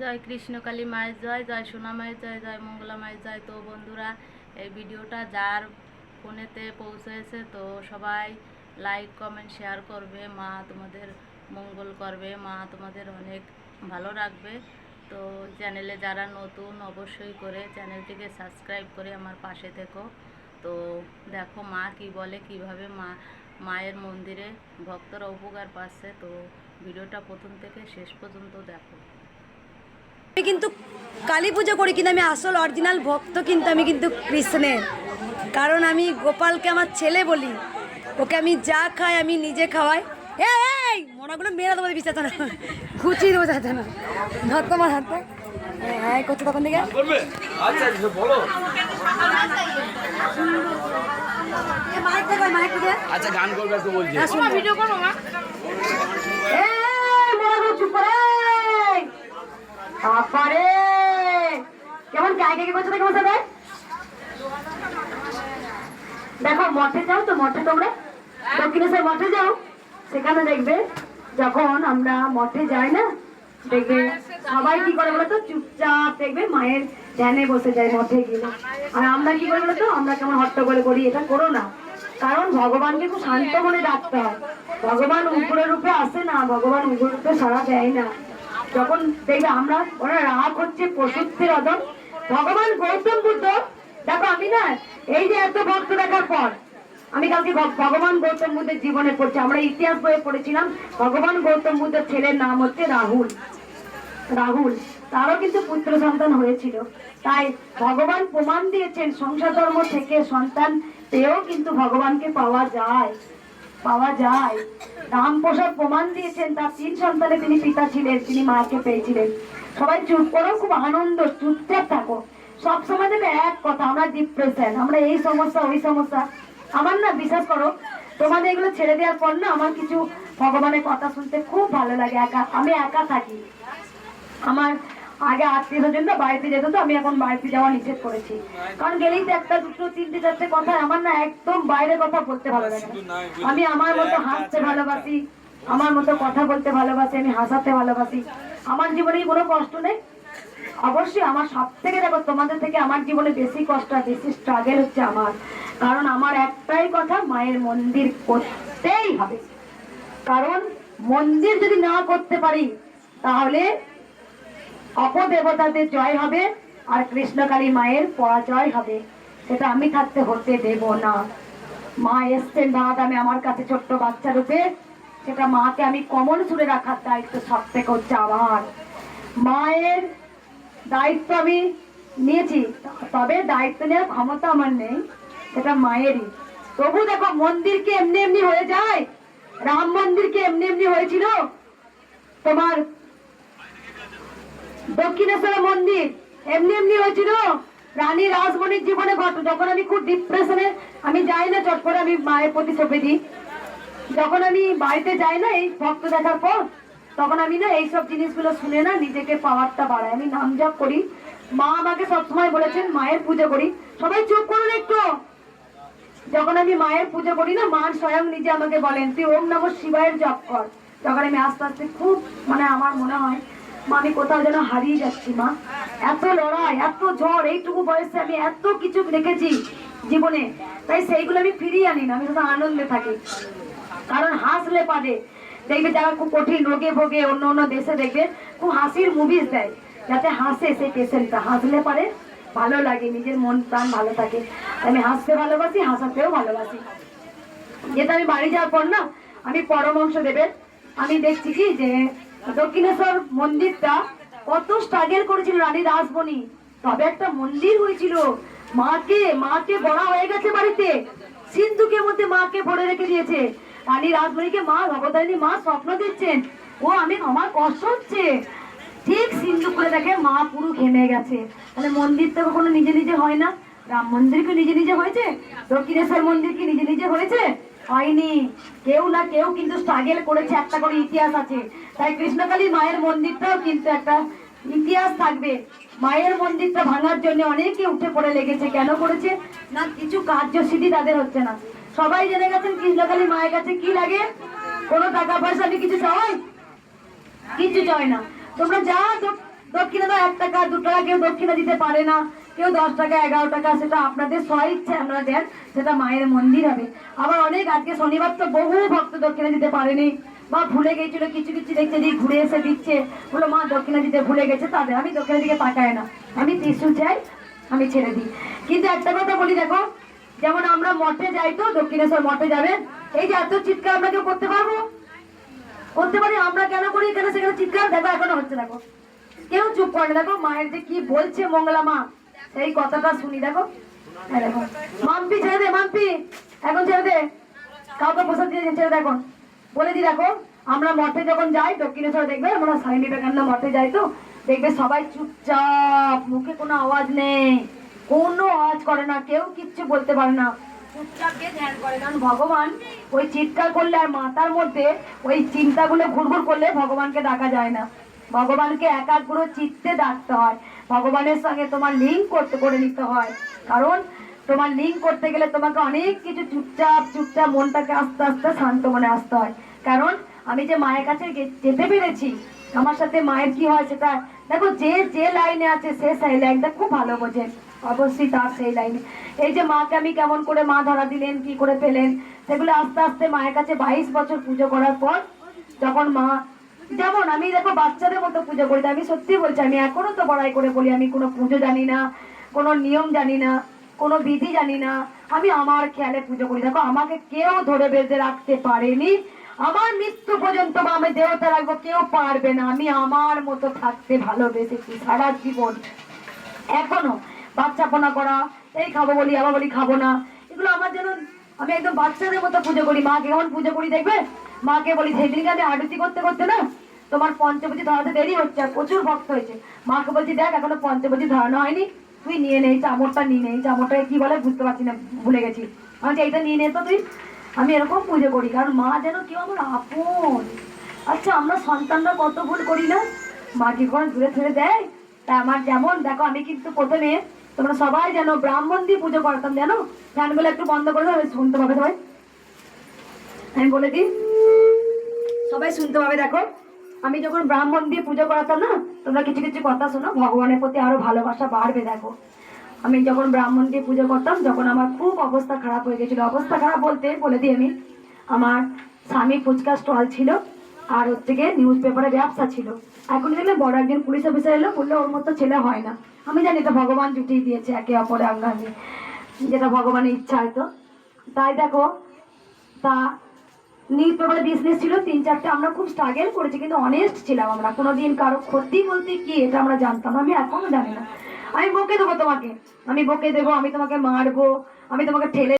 জয় কৃষ্ণকালী মায়ের জয় জয় সোনা মায়ের জয় জয় মঙ্গলা মায়ের জয়। তো বন্ধুরা, এই ভিডিওটা যার ফোনেতে পৌঁছেছে, তো সবাই লাইক কমেন্ট শেয়ার করবে। মা তোমাদের মঙ্গল করবে। মা তোমাদের অনেক ভালো রাখবে। তো চ্যানেলে যারা নতুন, অবশ্যই করে চ্যানেলটিকে সাবস্ক্রাইব করে আমার পাশে থেকো। তো দেখো মা কি বলে, কীভাবে মা, মায়ের মন্দিরে ভক্তরা উপকার পাচ্ছে। তো ভিডিওটা প্রথম থেকে শেষ পর্যন্ত দেখো। কিন্তু কালী পুজো করি কিন্তু আমি আসল অরিজিনাল ভক্ত কিন্তু আমি কিন্তু কৃষ্ণের। কারণ আমি গোপালকে আমার ছেলে বলি ওকে আমি যা খাই আমি নিজে খাওয়াই। এই এই মনাগুলো মেয়েরা তোমাদের বিশ্বাস না খুঁচিয়ে দেবো যাতে না। ধর তোমার হাতে হ্যাঁ করছ তখন থেকে। আচ্ছা আচ্ছা মাইক দেখে আচ্ছা গান করবে ভিডিও করব মা। চুপ করে। বাবারে কেমন গায়ে গায়ে করছ দেখো সাথে? দেখো, মঠে যাও তো, মঠে তোমরা। দক্ষিণেশ্বর মঠে যাও। সেখানে দেখবে যখন আমরা মঠে যাই না, দেখবে সবাই কি করে বলতো, চুপচাপ দেখবে মায়ের ধ্যানে বসে যায় মঠে গিয়ে। আর আমরা কি করে বলতো, আমরা কেমন হট্টগোল করি, এটা করো না। কারণ ভগবানকে খুব শান্ত মনে ডাকতে হয়। ভগবান উগ্র রূপে আসে না, ভগবান উগ্র রূপে সারা দেয় না। যখন দেখবে আমরা ওরা রাগ হচ্ছে পশুত্বের অদম ভগবান গৌতম বুদ্ধ, দেখো আমি না, এই যে এত ভক্ত দেখার পর, আমি কালকে ভগবান গৌতম বুদ্ধের জীবনে পড়ছি। আমরা ইতিহাস বইয়ে পড়েছিলাম, ভগবান গৌতম বুদ্ধের ছেলের নাম হচ্ছে রাহুল। রাহুল, তারও কিন্তু পুত্র সন্তান হয়েছিল। তাই ভগবান প্রমাণ দিয়েছেন, সংসার ধর্ম থেকে সন্তান পেয়েও কিন্তু ভগবানকে পাওয়া যায়। পাওয়া যায়। রামপ্রসাদ প্রমাণ দিয়েছেন, তার তিন সন্তানে তিনি পিতা ছিলেন, তিনি মাকে পেয়েছিলেন। সবাই চুপ করো, খুব আনন্দ, চুপচাপ থাকো। সব সময় দেখবে এক কথা, আমরা ডিপ্রেশন আমরা এই সমস্যা, ওই সমস্যা। আমার না, বিশ্বাস করো, তোমাদের এগুলো ছেড়ে দেওয়ার পর না, আমার কিছু ভগবানের কথা শুনতে খুব ভালো লাগে, একা, আমি একা থাকি। আমার আগে আত্মীয় স্বজন না বাড়িতে যেত তো আমি এখন বাড়িতে যাওয়া নিষেধ করেছি। কারণ গেলেই তো একটা দুটো তিনটে চারটে কথা আমার না একদম বাইরে কথা বলতে ভালো লাগে আমি আমার মতো হাসতে ভালোবাসি আমার মতো কথা বলতে ভালোবাসি আমি হাসাতে ভালোবাসি। আমার জীবনে কোনো কষ্ট নেই? অবশ্যই আমার সব থেকে দেখো তোমাদের থেকে আমার জীবনে বেশি কষ্ট আর বেশি স্ট্রাগেল হচ্ছে আমার। কারণ আমার একটাই কথা মায়ের মন্দির করতেই হবে। কারণ মন্দির যদি না করতে পারি তাহলে অপদেবতাদের জয় হবে আর কৃষ্ণকালী মায়ের পরাজয় হবে। সেটা আমি থাকতে হতে দেব না। মা এসছেন দামি আমার কাছে ছোট্ট বাচ্চা রূপে। সেটা মাকে আমি কমন সুরে রাখার দায়িত্ব সব থেকে হচ্ছে আমার। মায়ের দায়িত্ব আমি নিয়েছি, তবে দায়িত্ব নেওয়ার ক্ষমতা আমার নেই, সেটা মায়েরই। তবু দেখো, মন্দির কি এমনি এমনি হয়ে যায়? রাম মন্দির কি এমনি এমনি হয়েছিল? তোমার দক্ষিণেশ্বর মন্দির। এমনি এমনি হয়েছিল। রানী রাজমণির জীবনে ঘট যখন আমি খুব ডিপ্রেশনে আমি যাই না, চট করে আমি মায়ের প্রতি চেপে দিই। যখন আমি বাড়িতে যাই না, এই ভক্ত দেখার পর, তখন আমি না এইসব জিনিসগুলো শুনে না নিজেকে পাওয়ারটা বাড়াই। আমি নাম জপ করি। মা আমাকে সবসময় বলেছেন, মায়ের পুজো করি। সবাই চুপ করুন একটু। যখন আমি মায়ের পুজো করি না, মা স্বয়ং নিজে আমাকে বলেন, তুই ওম নম শিবায়ের জপ কর। তখন আমি আস্তে আস্তে খুব মানে আমার মনে হয় মা আমি কোথাও যেন হারিয়ে যাচ্ছি, মা। এত লড়াই, এত ঝড়, এইটুকু বয়সে আমি এত কিছু দেখেছি জীবনে। তাই সেইগুলো আমি ফিরিয়ে আনি না, আমি শুধু আনন্দে থাকি। কারণ হাসলে পারে। দেখবে যারা খুব কঠিন রোগে ভোগে, অন্য অন্য দেশে দেখবে, খুব হাসির মুভিজ দেয়। যাতে হাসে সেই পেশেন্টটা হাসলে পারে, ভালো লাগে, নিজের মন, প্রাণ ভালো থাকে। আমি হাসতে ভালোবাসি, হাসাতেও ভালোবাসি। যেটা আমি বাড়ি যাওয়ার পর না, আমি পরমাংশ দেবের আমি দেখছি কি যে দক্ষিণেশ্বর মন্দিরটা কত স্ট্রাগল করেছিল রানী রাজবনি তবে একটা মন্দির হয়েছিল। মাকে মাকে বড়া হয়ে গেছে বাড়িতে। সিন্ধুকের মধ্যে মাকে ভরে রেখে দিয়েছে। রানী রাজমণিকে মা ভগতারিণী মা স্বপ্ন দিচ্ছেন ও আমি আমার কষ্ট হচ্ছে। ঠিক সিন্ধু করে দেখে মা পুরো ঘেমে গেছে। তাহলে মন্দির তো কখনো নিজে নিজে হয় না? রাম মন্দির কি নিজে নিজে হয়েছে? দক্ষিণেশ্বর মন্দির কি নিজে নিজে হয়েছে? হয়নি। কেউ না কেউ কিন্তু স্ট্রাগেল করেছে, একটা করে ইতিহাস আছে। তাই কৃষ্ণকালী মায়ের মন্দিরটাও কিন্তু একটা ইতিহাস থাকবে। মায়ের মন্দিরটা ভাঙার জন্য অনেকে উঠে পড়ে লেগেছে। কেন করেছে? না, কিছু কার্যসিদ্ধি তাদের হচ্ছে না। সবাই জেনে গেছেন কৃষ্ণকালী মায়ের কাছে কি লাগে? কোনো টাকা পয়সা আমি কিছু চাই কিছু চাই না। তোমরা যা দক্ষিণা তো এক টাকা দু টাকা কেউ দক্ষিণা দিতে পারে না। কেউ দশ টাকা, এগারো টাকা, সেটা আপনাদের স্ব ইচ্ছে আপনারা দেন, সেটা মায়ের মন্দির হবে। আবার অনেক আজকে শনিবার তো বহু ভক্ত দক্ষিণা দিতে পারেনি। বা ভুলে গেছিল, কিছু কিছু দেখছে দিয়ে ঘুরে এসে দিচ্ছে। বলো মা, দক্ষিণা দিতে ভুলে গেছে, তাদের আমি দক্ষিণা দিকে তাকায় না। আমি ত্রিশুল চাই, আমি ছেড়ে দিই। কিন্তু একটা কথা বলি, দেখো, যেমন আমরা মঠে যাই তো, দক্ষিণেশ্বর মঠে যাবেন, এই যে এত চিৎকার আমরা কেউ করতে পারব? করতে পারি, আমরা কেন করি? এখানে সেখানে চিৎকার, দেখো, এখনও হচ্ছে, দেখো। কেউ চুপ করে দেখো, মায়ের যে কি বলছে মঙ্গলা মা সেই কথাটা শুনি, দেখো। এই দেখো। মাম্পি, ছেড়ে দে, মাম্পি। এখন ছেড়ে দে। কাউকে প্রসাদ দিয়ে ছেড়ে দেখো বলে দি, দেখো, আমরা মঠে যখন যাই, দক্ষিণেশ্বর দেখবে, আমরা স্বামী বিবেকানন্দ মঠে যাই তো, দেখবে সবাই চুপচাপ, মুখে কোনো আওয়াজ নেই। কোনো আওয়াজ করে না, কেউ কিচ্ছু বলতে পারে না। ভগবান ওই চিৎকার করলে আর মাথার মধ্যে ওই চিন্তাগুলো ঘুরঘুর করলে ভগবানকে ডাকা যায় না। ভগবানকে একাগ্র চিত্তে ডাকতে হয়। ভগবানের সঙ্গে তোমার লিঙ্ক করতে, করে নিতে হয়। কারণ তোমার লিঙ্ক করতে গেলে তোমাকে অনেক কিছু চুপচাপ চুপচাপ মনটাকে আস্তে আস্তে শান্ত মনে আসতে হয়। কারণ আমি যে মায়ের কাছে যেতে পেরেছি, আমার সাথে মায়ের কি হয় সেটা, দেখো যে যে লাইনে আছে সে সেই লাইনটা খুব ভালো বোঝে। অবশ্যই তার সেই লাইনে এই যে মাকে আমি কেমন করে মা ধরা দিলেন, কি করে পেলেন, সেগুলো আস্তে আস্তে মায়ের কাছে বাইশ বছর পুজো করার পর, যখন মা যেমন আমি দেখো বাচ্চাদের মতো পুজো করি আমি সত্যি বলছি, আমি এখনও তো বড়াই করে বলি, আমি কোনো পুজো জানি না, কোনো নিয়ম জানি না, কোনো বিধি জানি না, আমি আমার খেয়ালে পুজো করি। দেখো, আমাকে কেউ ধরে বেঁধে রাখতে পারেনি, আমার মৃত্যু পর্যন্ত বা আমি দেবতা রাখব, কেউ পারবে না, আমি আমার মতো থাকতে ভালোবেসেছি সারা জীবন। এখনও বাচ্চাপনা করা, এই খাব বলি, আবার বলি খাব না, এগুলো আমার যেন আমি একদম বাচ্চাদের মতো পুজো করি। মাকে কেমন পুজো করি, দেখবে? মাকে বলি, সেদিনকে আমি আরতি করতে করতে না, তোমার পঞ্চবতী ধরাতে দেরি হচ্ছে প্রচুর ভক্ত হয়েছে। মাকে বলছি, দেখ, এখনও পঞ্চবতী ধরানো হয়নি, তুই নিয়ে নে, এই চামড়টা নিয়ে নে। চামড়টা কি বলে? বুঝতে পারছি না, ভুলে গেছি। আমি এইটা নিয়ে নে তো তুই, আমি এরকম পুজো করি। কারণ মা যেন কেউ আমার আপন। আচ্ছা আমরা সন্তানরা কত ভুল করি না? মা কি করে দূরে ছেড়ে দেয়, তা আমার যেমন, দেখো, আমি কিন্তু প্রথমে তোমরা সবাই জানো ব্রাহ্মণ দিয়ে পুজো করতাম, জানো? ফ্যানগুলো একটু বন্ধ করে দেবে শুনতে পাবে সবাই। আমি বলে দিই, সবাই শুনতে পাবে, দেখো। আমি যখন ব্রাহ্মণ দিয়ে পুজো করাতাম না, তোমরা কিছু কিছু কথা শোনো, ভগবানের প্রতি আরও ভালোবাসা বাড়বে, দেখো। আমি যখন ব্রাহ্মণ দিয়ে পুজো করতাম, যখন আমার খুব অবস্থা খারাপ হয়ে গেছিল। অবস্থা খারাপ বলতে, বলে দিই আমি, আমার স্বামী ফুচকা স্টল ছিল, আর হচ্ছে গিয়ে নিউজ পেপারে ব্যবসা ছিল। এখন দেখলে বড় একজন পুলিশ অফিসার এলো, বলল, ওর মতো ছেলে হয় না। আমি জানি এটা ভগবান জুটিয়ে দিয়েছে, একে অপরে আঙ্গাঙ্গে, যেটা ভগবানের ইচ্ছা হয়তো। তাই দেখো, তা নিউজ পেপারে বিজনেস ছিল, তিন চারটে আমরা খুব স্ট্রাগল করেছি, কিন্তু অনেস্ট ছিলাম আমরা। কোনোদিন কারও ক্ষতি বলতে কি, এটা আমরা জানতাম আমি এখনও জানি না। আমি বকে দেবো তোমাকে, আমি বকে দেবো, আমি তোমাকে মারবো, আমি তোমাকে ঠেলে